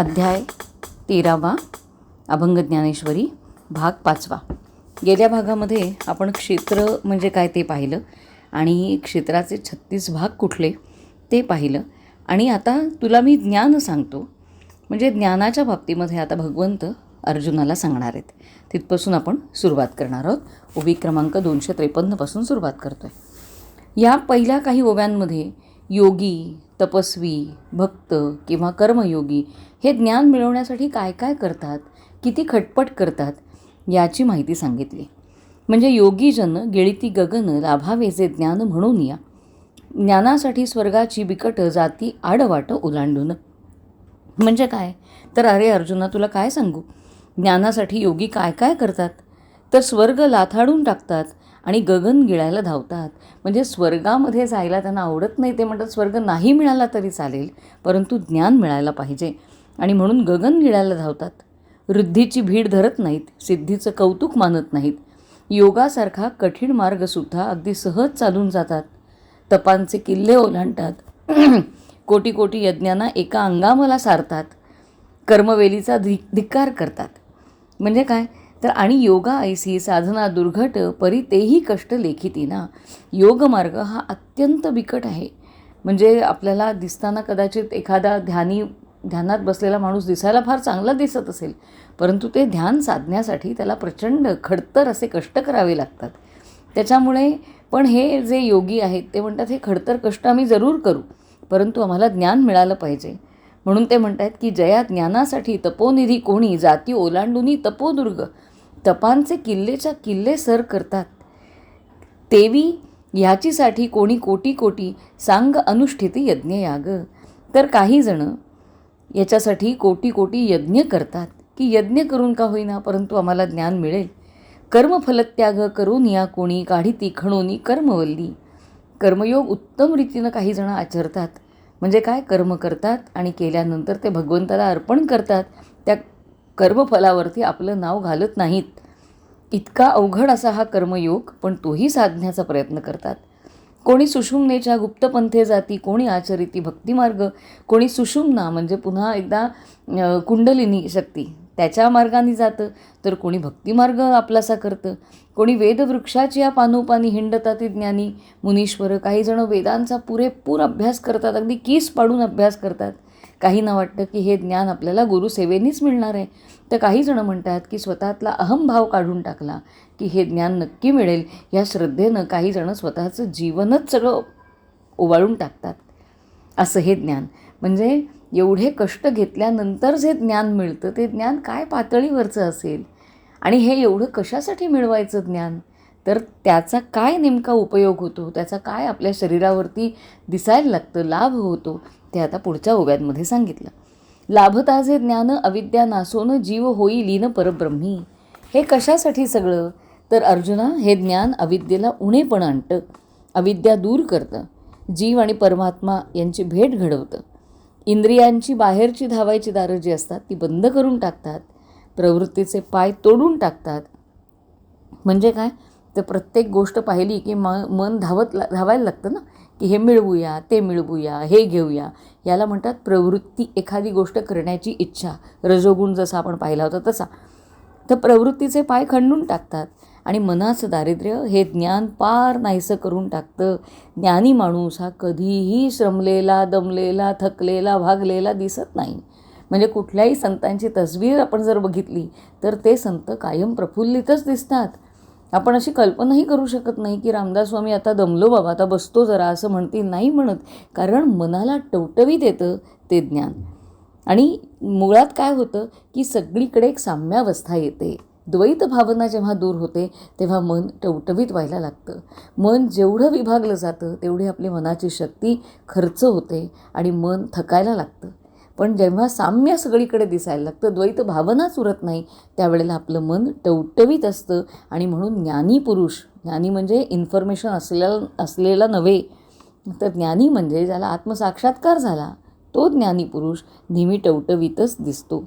अध्याय तेरावा अभंग ज्ञानेश्वरी भाग पाचवा. गेल्या भागामध्ये आपण क्षेत्र म्हणजे काय ते पाहिलं आणि क्षेत्राचे छत्तीस भाग कुठले ते पाहिलं. आणि आता तुला मी ज्ञान सांगतो. म्हणजे ज्ञानाच्या बाबतीमध्ये आता भगवंत अर्जुनाला सांगणार आहेत. तिथपासून आपण सुरुवात करणार आहोत. ओवी क्रमांक दोनशे त्रेपन्नपासून सुरुवात करतो आहे या पहिल्या काही ओव्यांमध्ये योगी तपस्वी भक्त किंवा कर्मयोगी हे ज्ञान मिळवण्यासाठी काय काय करतात? किती खटपट करतात? याची माहिती सांगितली. म्हणजे योगीजन गेळीती गगन लाभावे जे ज्ञान म्हणून या. ज्ञानासाठी स्वर्गाची बिकट जाती आडवाट ओलांडून. म्हणजे काय? तर अरे अर्जुना तुला काय सांगू? ज्ञानासाठी योगी काय काय करतात? तर स्वर्ग लाथाडून टाकतात आणि गगन गिळायला धावतात. म्हणजे स्वर्गामध्ये जायला त्यांना आवडत नाही ते म्हणतात स्वर्ग नाही मिळाला तरी चालेल परंतु ज्ञान मिळायला पाहिजे. आणि म्हणून गगन गिळायला धावतात. वृद्धीची भीड धरत नाहीत सिद्धीचं कौतुक मानत नाहीत. योगासारखा कठीण मार्गसुद्धा अगदी सहज चालून जातात. तपांचे किल्ले ओलांडतात. कोटी कोटी यज्ञांना एका अंगामला सारतात. कर्मवेलीचा धि धिक्कार करतात. म्हणजे काय? तर आणि योगा ऐसी साधना दुर्घट परी तेही कष्ट लेखिती ना? योगमार्ग हा अत्यंत बिकट आहे. म्हणजे आपल्याला दिसताना कदाचित एखादा ध्यानी ध्यानात बसलेला माणूस दिसायला फार चांगला दिसत असेल परंतु ते ध्यान साधण्यासाठी त्याला प्रचंड खडतर असे कष्ट करावे लागतात. त्याच्यामुळे पण हे जे योगी आहेत ते म्हणतात हे खडतर कष्ट आम्ही जरूर करू परंतु आम्हाला ज्ञान मिळालं पाहिजे. म्हणून ते म्हणत आहेत की जया ज्ञानासाठी तपोनिधी कोणी जाती ओलांडूनी तपोदुर्ग तपांचे किल्लेच्या किल्ले सर करतात. तेवी ह्याचीसाठी कोणी कोटी कोटी सांग अनुष्ठिती यज्ञयाग. तर काहीजणं याच्यासाठी कोटी कोटी यज्ञ करतात. की यज्ञ करून का होईना परंतु आम्हाला ज्ञान मिळेल. कर्मफलत्याग करून या कोणी काढी ती खणोनी कर्मवल्ली. कर्मयोग उत्तम रीतीनं काही जण आचरतात. म्हणजे काय? कर्म करतात आणि केल्यानंतर ते भगवंताला अर्पण करतात. त्या कर्मफलावरती आपलं नाव घालत नाहीत. इतका अवघड असा हा कर्मयोग पण तोही साधण्याचा प्रयत्न करतात. कोणी सुषुम्नेच्या गुप्तपंथे जाती कोणी आचरिती भक्तिमार्ग कोणी सुषुम्ना म्हणजे पुन्हा एकदा कुंडलिनी शक्ती. त्याच्या मार्गाने जातं तर कोणी भक्तिमार्ग आपलासा करतं. कोणी वेदवृक्षाची या पानोपानी हिंडतात ज्ञानी. मुनीश्वर काही जण वेदांचा पुरेपूर अभ्यास करतात अगदी कीस पाडून अभ्यास करतात. काहींना वाटतं की हे ज्ञान आपल्याला गुरुसेवेनीच मिळणार आहे. तर काही जणं म्हणतात की स्वतःतला अहमभाव काढून टाकला की हे ज्ञान नक्की मिळेल या श्रद्धेनं काही जणं स्वतःचं जीवनच सगळं ओवाळून टाकतात. असं हे ज्ञान. म्हणजे एवढे कष्ट घेतल्यानंतर जे ज्ञान मिळतं ते ज्ञान काय पातळीवरचं असेल? आणि हे एवढं कशासाठी मिळवायचं ज्ञान? तर त्याचा काय नेमका उपयोग होतो? त्याचा काय आपल्या शरीरावरती दिसायला लागतं? लाभ होतो? ते आता पुढच्या ओव्यांमध्ये सांगितलं. लाभताजे ज्ञान अविद्या नासोन जीव होई लीन परब्रह्मी. हे कशासाठी सगळं? तर अर्जुना हे ज्ञान अविद्येला उणेपण आणतं. अविद्या दूर करतं. जीव आणि परमात्मा यांची भेट घडवतं. इंद्रियांची बाहेरची धावायची दारं जी असतात ती बंद करून टाकतात. प्रवृत्तीचे पाय तोडून टाकतात. म्हणजे काय? तर प्रत्येक गोष्ट पाहिली की म मन धावत ला धावायला लागतं ना? की हे मिळवूया ते मिळवूया हे घेऊया याला म्हणतात प्रवृत्ती. एखादी गोष्ट करण्याची इच्छा रजोगुण जसा आपण पाहिला होता तसा. तर प्रवृत्तीचे पाय खंडून टाकतात आणि मनाचं दारिद्र्य हे ज्ञान पार नाहीसं करून टाकतं. ज्ञानी माणूस हा कधीही श्रमलेला दमलेला थकलेला भागलेला दिसत नाही. म्हणजे कुठल्याही संतांची तस्वीर आपण जर बघितली तर ते संत कायम प्रफुल्लितच दिसतात. आपण अशी कल्पनाही करू शकत नाही की रामदास स्वामी आता दमलो बाबा आता बसतो जरा असं म्हणतील. नाही म्हणत. कारण मनाला टवटवीत येतं ते ज्ञान. आणि मुळात काय होतं की सगळीकडे एक साम्यावस्था येते. द्वैत भावना जेव्हा दूर होते तेव्हा मन टवटवीत व्हायला लागतं. मन जेवढं विभागलं जातं तेवढी आपली मनाची शक्ती खर्च होते आणि मन थकायला लागतं. पण जेव्हा साम्य सगळीकडे दिसायला लागतं द्वैत भावनाच उरत नाही त्यावेळेला आपलं मन टवटवीत असतं. आणि म्हणून ज्ञानी पुरुष ज्ञानी म्हणजे इन्फॉर्मेशन असलेला असलेला नव्हे तर ज्ञानी म्हणजे ज्याला आत्मसाक्षात्कार झाला तो ज्ञानी पुरुष नेहमी टवटवीतच दिसतो.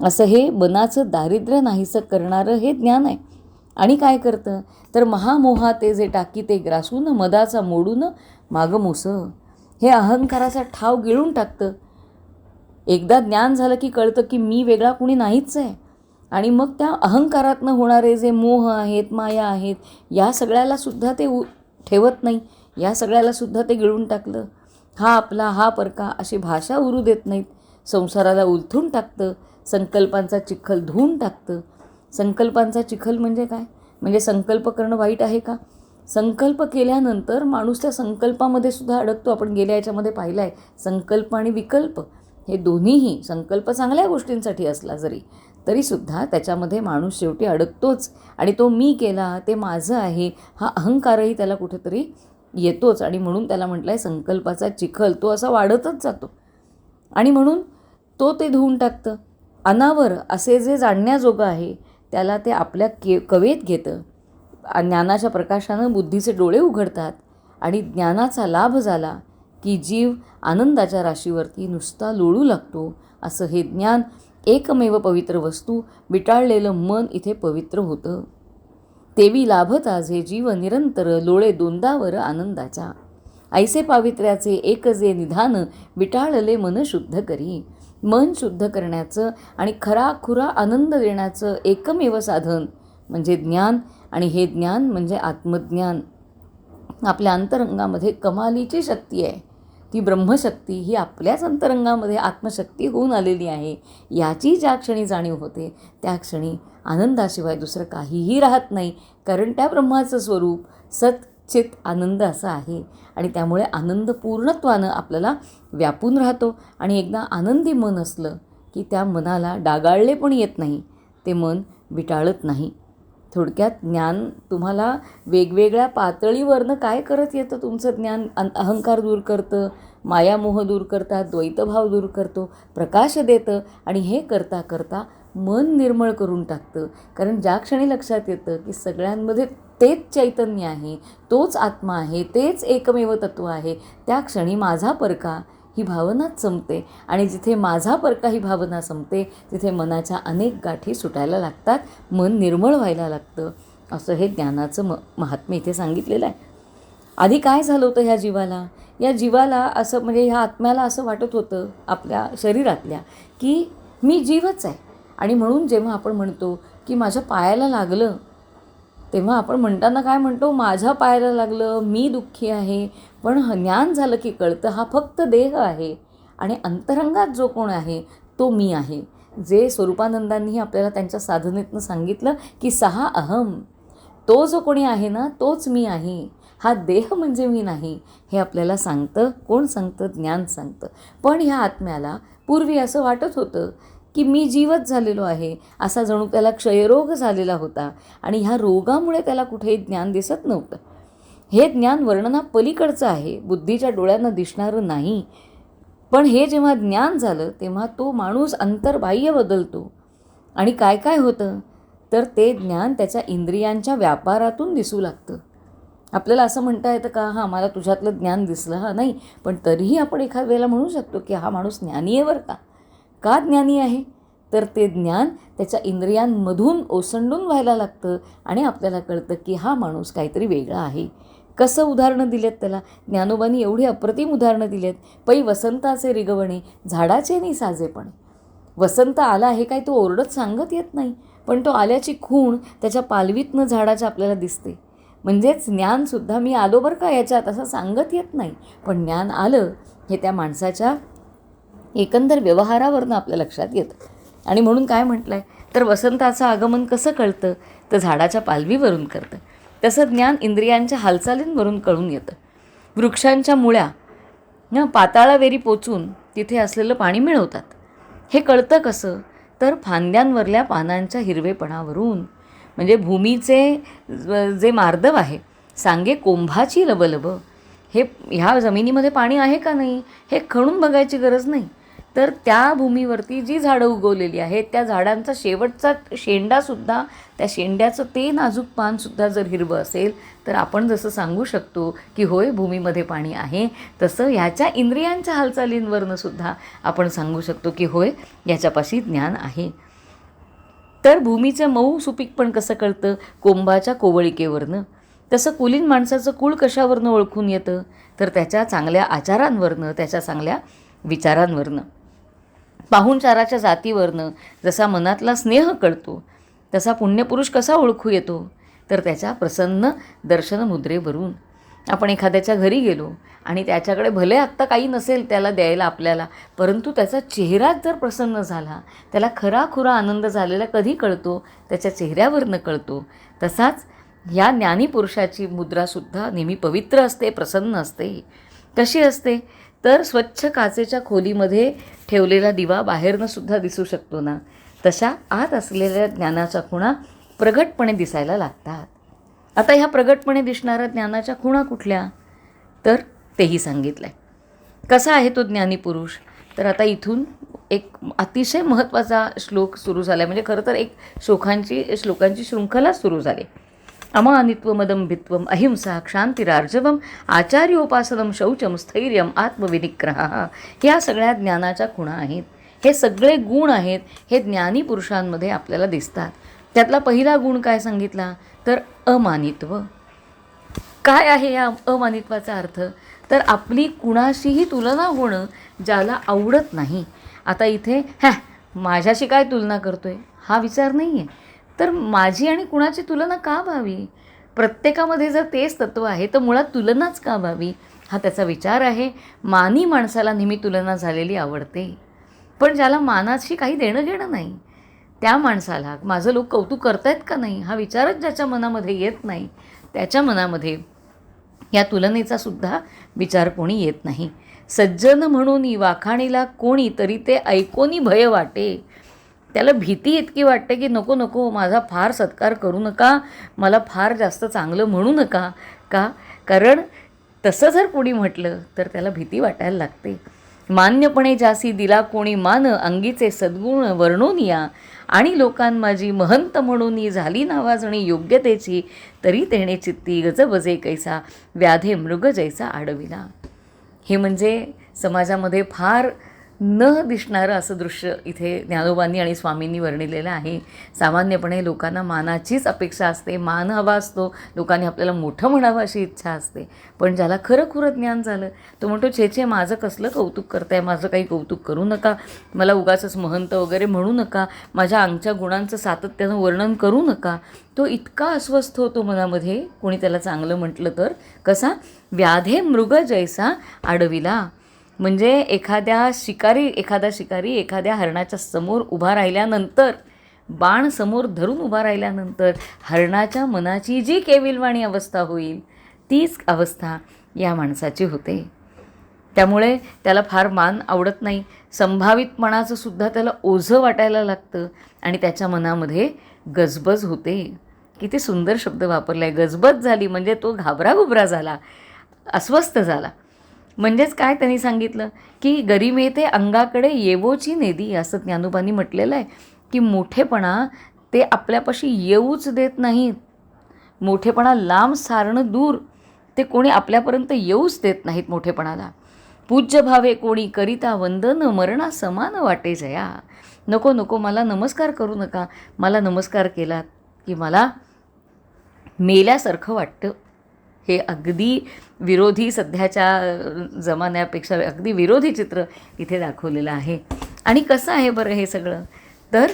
असं हे मनाचं दारिद्र्य नाहीसं करणारं हे ज्ञान आहे. आणि काय करतं? तर महामोहा ते जे टाकी ते ग्रासून मदाचा मोडून मागमोस हे अहंकाराचा ठाव गिळून टाकतं. एकदा ज्ञान झालं की कळतं की मी वेगळा कुणी नाहीच आहे. आणि मग त्या अहंकारातनं होणारे जे मोह आहेत माया आहेत या सगळ्याला सुद्धा ते उ ठेवत नाही. या सगळ्याला सुद्धा ते गिळून टाकलं. हा आपला हा परका अशी भाषा उरू देत नाहीत. संसाराला उलथून टाकतं. संकल्पांचा चिखल धुवून टाकतं. संकल्पांचा चिखल म्हणजे काय? म्हणजे संकल्प करणं वाईट आहे का? संकल्प केल्यानंतर माणूस त्या संकल्पामध्ये सुद्धा अडकतो. आपण गेल्या याच्यामध्ये पाहिलं आहे संकल्प आणि विकल्प. हे दोन्हीही संकल्प चांगल्या गोष्टींसाठी असला जरी तरीसुद्धा त्याच्यामध्ये माणूस शेवटी अडकतोच आणि तो मी केला ते माझं आहे हा अहंकारही त्याला कुठेतरी येतोच आणि म्हणून त्याला म्हटलं आहे संकल्पाचा चिखल तो असा वाढतच जातो. आणि म्हणून तो ते धुवून टाकतं. अनावर असे जे जाणण्याजोगं आहे त्याला ते आपल्या के कवेत घेतं. ज्ञानाच्या प्रकाशानं बुद्धीचे डोळे उघडतात आणि ज्ञानाचा लाभ झाला की जीव आनंदाच्या राशीवरती नुसता लोळू लागतो असं हे ज्ञान एकमेव पवित्र वस्तू विटाळलेलं मन इथे पवित्र होतं. तेवी लाभता हे जीव निरंतर लोळे दोंदावर आनंदाच्या. ऐसे पावित्र्याचे एक जे निधान विटाळले मन शुद्ध करी. मन शुद्ध करण्याचं आणि खरा खुरा आनंद देण्याचं एकमेव साधन म्हणजे ज्ञान आणि हे ज्ञान म्हणजे आत्मज्ञान. आपल्या अंतरंगामध्ये कमालीची शक्ती आहे. ती ब्रह्मशक्ती ही आपल्याच अंतरंगामध्ये आत्मशक्ती होऊन आलेली आहे याची ज्या क्षणी जाणीव होते त्या क्षणी आनंदाशिवाय दुसरं काहीही राहत नाही. कारण त्या ब्रह्माचं स्वरूप सच्चित आनंद असं आहे आणि त्यामुळे आनंद पूर्णत्वानं आपल्याला व्यापून राहतो. आणि एकदा आनंदी मन असलं की त्या मनाला डागाळले पण येत नाही ते मन विटाळत नाही. थोडक्यात ज्ञान तुम्हाला वेगवेगळ्या पातळीवरनं काय करत येतं? तुमचं ज्ञान अन अहंकार दूर करतं मायामोह दूर करतात द्वैतभाव दूर करतो प्रकाश देतं आणि हे करता करता मन निर्मळ करून टाकतं. कारण ज्या क्षणी लक्षात येतं की सगळ्यांमध्ये तेच चैतन्य आहे तोच आत्मा आहे तेच एकमेव तत्व आहे त्या क्षणी माझा परका ही भावनाच संपते आणि जिथे माझा परका ही भावना संपते तिथे मनाच्या अनेक गाठी सुटायला लागतात मन निर्मळ व्हायला लागतं. असं हे ज्ञानाचं म महात्म्य इथे सांगितलेलं आहे. आधी काय झालं होतं ह्या जीवाला? या जीवाला असं म्हणजे ह्या आत्म्याला असं वाटत होतं आपल्या शरीरातल्या की मी जीवच आहे. आणि म्हणून जेव्हा आपण म्हणतो की माझ्या पायाला लागलं तेव्हा आपण म्हणताना काय म्हणतो? माझ्या पायाला लागलं मी दुःखी आहे पण ज्ञान झालं की कळतं हा फक्त देह आहे. आणि अंतरंगात जो कोण आहे तो मी आहे. जे स्वरूपानंदांनीही आपल्याला त्यांच्या साधनेतनं सांगितलं की सहा अहम. तो जो कोणी आहे ना तोच मी आहे. हा देह म्हणजे मी नाही. हे आपल्याला सांगतं कोण सांगतं? ज्ञान सांगतं. पण ह्या आत्म्याला पूर्वी असं वाटत होतं की मी जीवच झालेलो आहे असा जणू त्याला क्षयरोग झालेला होता. आणि ह्या रोगामुळे त्याला कुठेही ज्ञान दिसत नव्हतं. हे ज्ञान वर्णना पलीकडचं आहे. बुद्धीच्या डोळ्यांना दिसणारं नाही. पण हे जेव्हा ज्ञान झालं तेव्हा तो माणूस अंतर्बाह्य बदलतो. आणि काय काय होतं? तर ते ज्ञान त्याच्या इंद्रियांच्या व्यापारातून दिसू लागतं. आपल्याला असं म्हणता येतं का हां मला तुझ्यातलं ज्ञान दिसलं. हा नाही. पण तरीही आपण एखाद वेळेला म्हणू शकतो की हा माणूस ज्ञानी आहे बरं का? का ज्ञानी आहे? तर ते ज्ञान त्याच्या इंद्रियांमधून ओसंडून व्हायला लागतं आणि आपल्याला कळतं की हा माणूस काहीतरी वेगळा आहे. कसं उदाहरणं दिलेत त्याला? ज्ञानोबांनी एवढी अप्रतिम उदाहरणं दिलेत. पै वसंताचे रिगवणे झाडाचे नाही साजेपणे वसंत आला हे काय तो ओरडत सांगत येत नाही पण तो आल्याची खूण त्याच्या पालवीतनं झाडाच्या आपल्याला दिसते. म्हणजेच ज्ञानसुद्धा मी आलो बरं का याच्यात असं सांगत येत नाही. पण ज्ञान आलं हे त्या माणसाच्या एकंदर व्यवहारावरनं आपल्या लक्षात येतं. आणि म्हणून काय म्हटलं आहे तर वसंताचं आगमन कसं कळतं? तर झाडाच्या पालवीवरून करतं. तसं ज्ञान इंद्रियांच्या हालचालींवरून कळून येतं. वृक्षांच्या मुळ्या न पाताळावेरी पोचून तिथे असलेलं पाणी मिळवतात. हे कळतं कसं? तर फांद्यांवरल्या पानांच्या हिरवेपणावरून. म्हणजे भूमीचे जे मार्दव आहे सांगे कोंभाची लबलब. हे ह्या जमिनीमध्ये पाणी आहे का नाही? हे खणून बघायची गरज नाही. तर त्या भूमीवरती जी झाडं उगवलेली आहेत त्या झाडांचा शेवटचा शेंडासुद्धा त्या शेंड्याचं ते नाजूक पानसुद्धा जर हिरवं असेल तर आपण जसं सांगू शकतो की होय भूमीमध्ये पाणी आहे तसं ह्याच्या इंद्रियांच्या हालचालींवरनं सुद्धा आपण सांगू शकतो की होय याच्यापाशी ज्ञान आहे. तर भूमीचं मऊ सुपीक पण कसं कळतं? कोंबाच्या कोवळिकेवरनं. तसं कुलीन माणसाचं कुळ कशावरनं ओळखून येतं? तर त्याच्या चांगल्या आचारांवरनं त्याच्या चांगल्या विचारांवरनं. पाहुणचाराच्या जातीवरनं जसा मनातला स्नेह कळतो तसा पुण्यपुरुष कसा ओळखू येतो तर त्याच्या प्रसन्न दर्शन मुद्रेवरून आपण एखाद्याच्या घरी गेलो आणि त्याच्याकडे भले आत्ता काही नसेल त्याला द्यायला आपल्याला परंतु त्याचा चेहराच जर प्रसन्न झाला त्याला खराखुरा आनंद झालेला कधी कळतो त्याच्या चेहऱ्यावरनं कळतो. तसाच ह्या ज्ञानीपुरुषाची मुद्रासुद्धा नेहमी पवित्र असते प्रसन्न असते. कशी असते? तर स्वच्छ काचेच्या खोलीमध्ये ठेवलेला दिवा बाहेरनं सुद्धा दिसू शकतो ना. तशा आत असलेल्या ज्ञानाच्या खुणा प्रगटपणे दिसायला लागतात. आता ह्या प्रगटपणे दिसणाऱ्या ज्ञानाच्या खुणा कुठल्या? तर तेही सांगितलं आहे कसा आहे तो ज्ञानी पुरुष? तर आता इथून एक अतिशय महत्त्वाचा श्लोक सुरू झाला आहे म्हणजे खरं तर एक श्लोकांची श्लोकांची शृंखला सुरू झाली. अमानित्वमदंभित्वम अहिंसा क्षांतिरार्जवम आचार्योपासनम शौचम स्थैर्यम आत्मविनिग्रह. ह्या सगळ्या ज्ञानाच्या खुणा आहेत. हे सगळे गुण आहेत हे ज्ञानी पुरुषांमध्ये आपल्याला दिसतात. त्यातला पहिला गुण काय सांगितला? तर अमानित्व. काय आहे या अमानित्वाचा अर्थ? तर आपली कुणाशीही तुलना होणं ज्याला आवडत नाही. आता इथे हॅ माझ्याशी काय तुलना करतोय? हा विचार नाही आहे तर माझी आणि कुणाची तुलना का व्हावी? प्रत्येकामध्ये जर तेच तत्त्व आहे तर मुळात तुलनाच का व्हावी? हा त्याचा विचार आहे. मानी माणसाला नेहमी तुलना झालेली आवडते. पण ज्याला मानाशी काही देणं घेणं नाही त्या माणसाला माझं लोक कौतुक करतायत का नाही? हा विचारच ज्याच्या मनामध्ये येत नाही त्याच्या मनामध्ये या तुलनेचा सुद्धा विचार कोणी येत नाही. सज्जन म्हणून वाखाणीला कोणी तरी ते ऐकोनी भय वाटे. त्याला भीती इतकी वाटते की नको नको माझा फार सत्कार करू नका मला फार जास्त चांगलं म्हणू नका का? कारण तसं जर कोणी म्हटलं तर त्याला भीती वाटायला लागते. मान्यपणे जासी दिला कोणी मान अंगीचे सद्गुण वर्णून या. आणि लोकां माझी महंत म्हणून झाली नावाजणी योग्यतेची तरी तेणे चित्ती गजबजे कैसा व्याधे मृग जैसा आडविला. हे म्हणजे समाजामध्ये फार न दिसणारं असं दृश्य इथे ज्ञानोबांनी आणि स्वामींनी वर्णिलेलं आहे. सामान्यपणे लोकांना मानाचीच अपेक्षा असते मान हवा असतो लोकांनी आपल्याला मोठं म्हणावं अशी इच्छा असते. पण ज्याला खरं खुरं ज्ञान झालं तो म्हणतो छे छे माझं कसलं कौतुक करताय? माझं काही कौतुक करू नका. मला उगाचच महंत वगैरे म्हणू नका. माझ्या अंगच्या गुणांचं सातत्यानं वर्णन करू नका. तो इतका अस्वस्थ होतो मनामध्ये कोणी त्याला चांगलं म्हटलं तर. कसा? व्याधे मृग जैसा आडविला. म्हणजे एखाद्या शिकारी एखादा शिकारी एखाद्या हरणाच्या समोर उभा राहिल्यानंतर बाण समोर धरून उभा राहिल्यानंतर हरणाच्या मनाची जी केविलवाणी अवस्था होईल तीच अवस्था या माणसाची होते. त्यामुळे त्याला फार मान आवडत नाही. संभावितपणाचं सुद्धा त्याला ओझं वाटायला लागतं आणि त्याच्या मनामध्ये गजबज होते. किती सुंदर शब्द वापरला आहे गजबज झाली म्हणजे तो घाबराघुबरा झाला अस्वस्थ झाला. म्हणजेच काय त्यांनी सांगितलं? की गरिमे ते अंगाकडे येवोची नेदी असं ज्ञानोबांनी म्हटलेलं आहे. की मोठेपणा ते आपल्यापाशी येऊच देत नाहीत. मोठेपणा लांब सारणं दूर ते कोणी आपल्यापर्यंत येऊच देत नाहीत मोठेपणाला. पूज्य भावे कोणी करिता वंदन मरणा समान वाटे जया. नको नको मला नमस्कार करू नका. मला नमस्कार केलात की मला मेल्यासारखं वाटतं. हे अगदी विरोधी सध्याच्या जमान्यापेक्षा अगदी विरोधी चित्र इथे दाखवलेलं आहे. आणि कसं आहे बरं हे सगळं? तर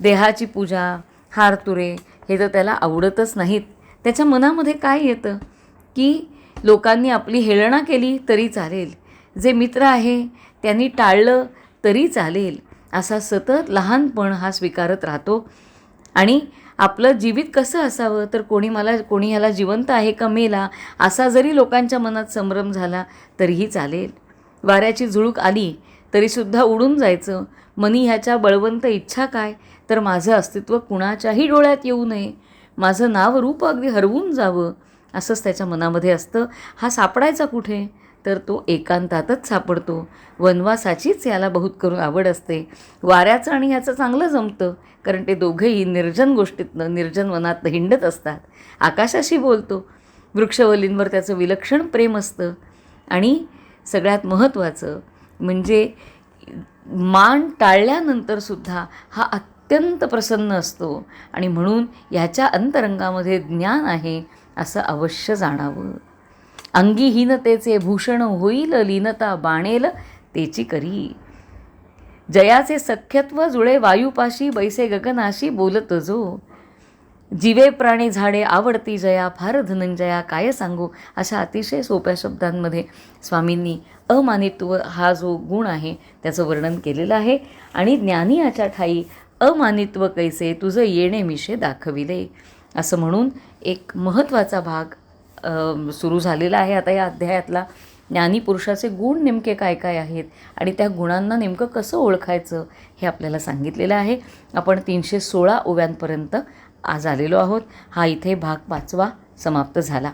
देहाची पूजा हार तुरे हे तर त्याला आवडतच नाहीत. त्याच्या मनामध्ये काय येतं? की लोकांनी आपली हेळणा केली तरी चालेल. जे मित्र आहे त्यांनी टाळलं तरी चालेल. असा सतत लहानपण हा स्वीकारत राहतो. आणि आपलं जीवित कसं असावं? तर कोणी मला कोणी ह्याला जिवंत आहे का मेला? असा जरी लोकांच्या मनात संभ्रम झाला तरीही चालेल. वाऱ्याची झुळूक आली तरीसुद्धा उडून जायचं. मनी ह्याच्या बळवंत इच्छा काय? तर माझं अस्तित्व कुणाच्याही डोळ्यात येऊ नये. माझं नाव रूप अगदी हरवून जावं असंच त्याच्या मनामध्ये असतं. हा सापडायचा कुठे? तर तो एकांतातच सापडतो. वनवासाचीच याला बहुत करून आवड असते. वाऱ्याचं आणि याचं चांगलं जमतं कारण ते दोघेही निर्जन गोष्टीतनं निर्जन वनात हिंडत असतात. आकाशाशी बोलतो. वृक्षवलींवर त्याचं विलक्षण प्रेम असतं. आणि सगळ्यात महत्त्वाचं म्हणजे मान टाळल्यानंतरसुद्धा हा अत्यंत प्रसन्न असतो. आणि म्हणून ह्याच्या अंतरंगामध्ये ज्ञान आहे असं अवश्य जाणावं. अंगीहीनतेचे भूषण होईल लीनता बाणेल तेची करी. जयाचे सख्यत्व जुळे वायुपाशी बैसे गगनाशी बोलत जो. जीवे प्राणी झाडे आवडती जया फार धनंजया काय सांगू? अशा अतिशय सोप्या शब्दांमध्ये स्वामींनी अमानित्व हा जो गुण आहे त्याचं वर्णन केलेलं आहे. आणि ज्ञानी याच्या ठाई अमानित्व कैसे तुझं येणे मिशे दाखविले. असं म्हणून एक महत्त्वाचा भाग सुरू झालेला आहे आता या अध्यायातला. ज्ञानी पुरुषाचे गुण नेमके काय काय आहेत आणि त्या गुणांना नेमकं कसं ओळखायचं हे आपल्याला सांगितलेलं आहे. आपण तीनशे सोळा ओव्यांपर्यंत आज आलेलो आहोत. हा इथे भाग पाचवा समाप्त झाला.